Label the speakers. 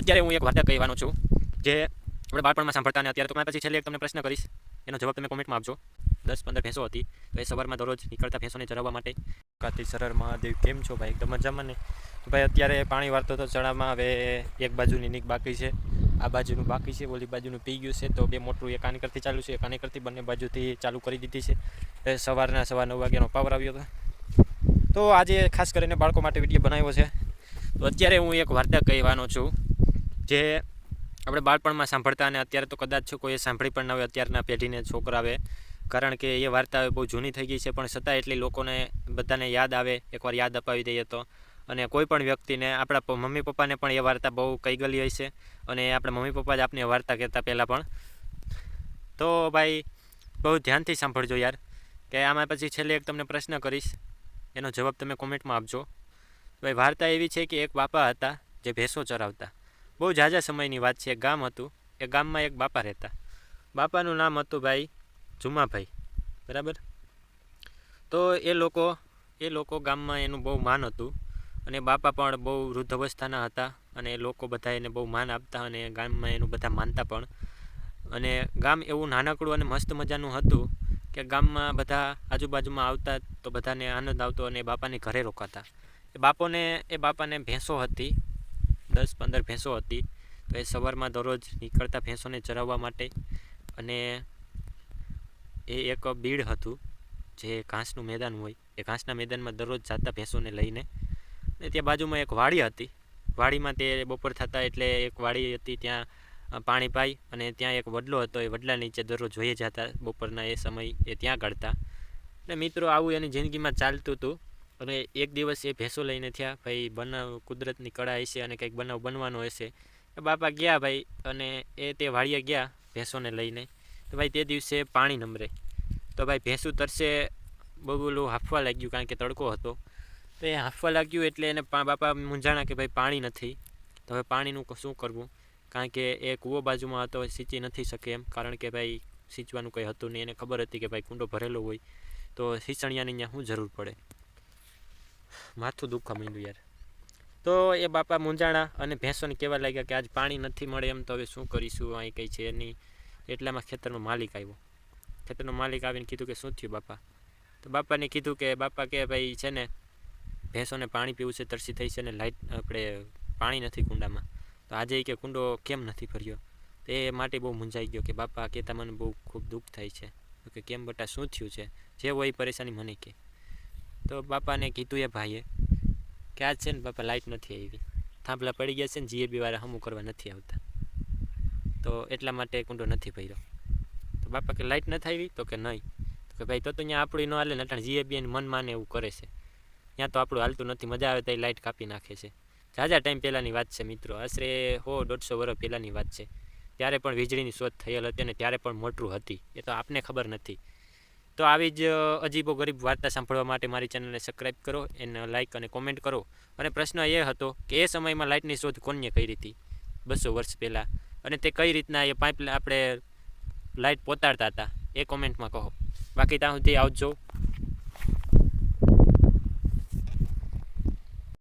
Speaker 1: અત્યારે હું એક વાર્તા કહેવાનો છું, જે આપણે બાળપણમાં સાંભળતા અને અત્યારે તો મેં પછી છેલ્લે એક તમને પ્રશ્ન કરીશ. એનો જવાબ તમે કોમેન્ટમાં આપજો. દસ પંદર ભેંસો હતી, તો એ સવારમાં દરરોજ નીકળતા ભેંસોને ચરાવવા માટે. કાતી સરળ મહાદેવ, કેમ છો ભાઈ? એકદમ મજામાં ને? ભાઈ અત્યારે પાણી વાળતો તો ચણામાં હવે એક બાજુની નીક બાકી છે, આ બાજુનું બાકી છે, ઓલી બાજુનું પી ગયું છે, તો બે મોટું એક આનેકરથી ચાલુ છે, એક આનેકરથી બંને બાજુથી ચાલુ કરી દીધી છે. એ સવારના સવા નવ વાગ્યાનો પાવર આવ્યો હતો. તો આજે ખાસ કરીને બાળકો માટે વીડિયો બનાવ્યો છે. તો અત્યારે હું એક વાર્તા કહેવાનો છું જે આપણે બાળપણમાં સાંભળતા અને અત્યારે તો કદાચ કોઈએ સાંભળી પણ ના હોય, અત્યારના પેઢીને છોકરાવે કારણ કે એ વાર્તા બહુ જૂની થઈ ગઈ છે, પણ છતાં એટલી લોકોને બધાને યાદ આવે, એકવાર યાદ અપાવી દઈએ તો. અને કોઈ પણ વ્યક્તિને, આપણા મમ્મી પપ્પાને પણ એ વાર્તા બહુ કઈ ગયેલી હોય છે. અને આપણા મમ્મી પપ્પા જ આપને વાર્તા કહેતા પહેલાં પણ. તો ભાઈ, બહુ ધ્યાનથી સાંભળજો યાર, કે આમાં પછી છેલ્લે એક તમને પ્રશ્ન કરીશ. એનો જવાબ તમે કોમેન્ટમાં આપજો. ભાઈ, વાર્તા એવી છે કે એક બાપા હતા જે ભેંસો ચરાવતા. બહુ ઝાઝા સમયની વાત છે. એક ગામ હતું. એ ગામમાં એક બાપા રહેતા. બાપાનું નામ હતું ભાઈ જુમાભાઈ. બરાબર? તો એ લોકો એ લોકો ગામમાં એનું બહુ માન હતું અને બાપા પણ બહુ વૃદ્ધ અવસ્થાના હતા અને લોકો બધા એને બહુ માન આપતા અને ગામમાં એનું બધા માનતા પણ. અને ગામ એવું નાનકડું અને મસ્ત મજાનું હતું કે ગામમાં બધા આજુબાજુમાં આવતા તો બધાને આનંદ આવતો અને એ બાપાને ઘરે રોકાતા. એ બાપોને, એ બાપાને ભેંસો હતી દસ પંદર ભેંસો હતી, તો એ સવારમાં દરરોજ નીકળતા ભેંસોને ચરાવવા માટે અને એ એક બીડ હતું, જે ઘાસનું મેદાન હોય, એ ઘાસના મેદાનમાં દરરોજ જાતા ભેંસોને લઈને અને ત્યાં બાજુમાં એક વાડી હતી. વાડીમાં તે બપોર થતા એટલે એક વાડી હતી ત્યાં પાણી પાઈ અને ત્યાં એક વડલો હતો, એ વડલા નીચે દરરોજ જોઈએ જતા, બપોરના એ સમય એ ત્યાં કાઢતા એટલે મિત્રો, આવું એની જિંદગીમાં ચાલતું હતું. અને એક દિવસ એ ભેંસો લઈને થયા, ભાઈ, બનાવ કુદરતની કળા હશે અને કંઈક બનાવ બનવાનો હશે. એ બાપા ગયા ભાઈ અને એ તે વાળીએ ગયા ભેંસોને લઈને. તો ભાઈ તે દિવસે પાણી નમરે. તો ભાઈ ભેંસું તરસે બહુ બોલું હાંફવા લાગ્યું કારણ કે તડકો હતો. તો એ હાંફવા લાગ્યું એટલે એને બાપા મૂંઝાણા કે, ભાઈ, પાણી નથી. તો હવે પાણીનું શું કરવું? કારણ કે એ કૂવો બાજુમાં હતો સિંચી નથી શકે એમ. કારણ કે ભાઈ સિંચવાનું કંઈ હતું નહીં. એને ખબર હતી કે ભાઈ કુંડો ભરેલો હોય. તો સિંચણિયાની ત્યાં શું જરૂર પડે? માથું દુખવા માંડ્યું યાર. તો એ બાપા મૂંઝાણા અને ભેંસોને કહેવા લાગ્યા કે આજ પાણી નથી મળે એમ તો હવે શું કરીશું, અહીં કંઈ છે નહીં. એટલામાં ખેતરનો માલિક આવ્યો. ખેતરનો માલિક આવીને કીધું કે શું થયું બાપા? તો બાપાને કીધું કે બાપા કે ભાઈ છે ને, ભેંસોને પાણી પીવું છે, તરસી થઈ છે ને લાઇટ આપણે પાણી નથી કુંડામાં. તો આજે કે કુંડો કેમ નથી ભર્યો? તો માટે બહુ મૂંઝાઈ ગયો કે બાપા કહેતા મને બહુ ખૂબ દુઃખ થાય છે. કે કેમ બટા શું થયું છે? જે હોય પરેશાની મને કે. તો બાપાને કીધું એ ભાઈએ કે આજ છે ને બાપા લાઇટ નથી આવી. થાંભલા પડી ગયા છે ને જીએબી વાળા હમું કરવા નથી આવતા. તો એટલા માટે કુંડો નથી ભર્યો. તો બાપા કે લાઇટ નથી આવી? તો કે નહીં. તો કે ભાઈ તો તો અહીંયા આપણી ન હાલે ને અટાણ જીએબી એને મન માને એવું કરે છે. ત્યાં તો આપણું હાલતું નથી, મજા આવે તો લાઇટ કાપી નાખે છે. ઝાઝા ટાઈમ પહેલાંની વાત છે મિત્રો. આશરે હો દોઢસો વર્ષ પહેલાંની વાત છે. ત્યારે પણ વીજળીની શોધ થયેલ હતી અને ત્યારે પણ મોટરું હતી. એ તો આપને ખબર નથી. તો આવી જ અજીબો ગરીબ વાર્તા સાંભળવા માટે મારી ચેનલને સબસ્ક્રાઈબ કરો, એને લાઇક અને કોમેન્ટ કરો. અને પ્રશ્ન એ હતો કે એ સમયમાં લાઇટની શોધ કોને કરી હતી? બસો વર્ષ પહેલાં. અને તે કઈ રીતના એ પાઇપ આપણે લાઇટ પોતાડતા હતા? એ કોમેન્ટમાં કહો. બાકી ત્યાં સુધી આવજો.